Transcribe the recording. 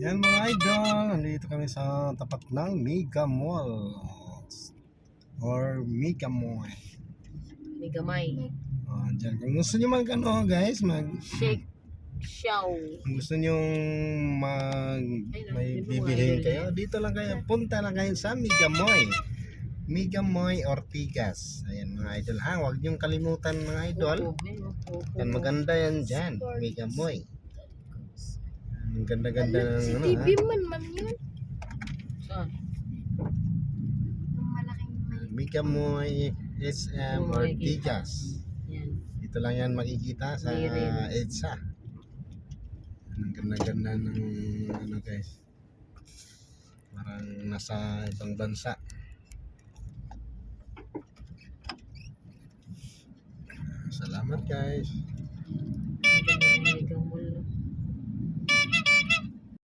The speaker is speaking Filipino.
Yan mga idol, nandito kami sa tapat ng Mega Mall or Mega Mall. May gamay. Oh, dyan. Kung gusto nyo mag ano guys, mag Shake. Show. kung gusto nyo mag may bibilihin kayo, dito lang kayo, punta lang kayo sa Mega Moy. Mega Moy Ortigas. Ayan mga idol ha, huwag nyo kalimutan mga idol. Yan maganda yan dyan, Mega Moy. Ang ganda-ganda ng ano ha. man man yun. Saan? Yung malaking may Mega Moy SM Kung makikita. Ortigas. Yan. Dito lang yan makikita sa. EDSA. Ang ganda-ganda ng ano guys. Parang nasa ibang bansa. Salamat guys.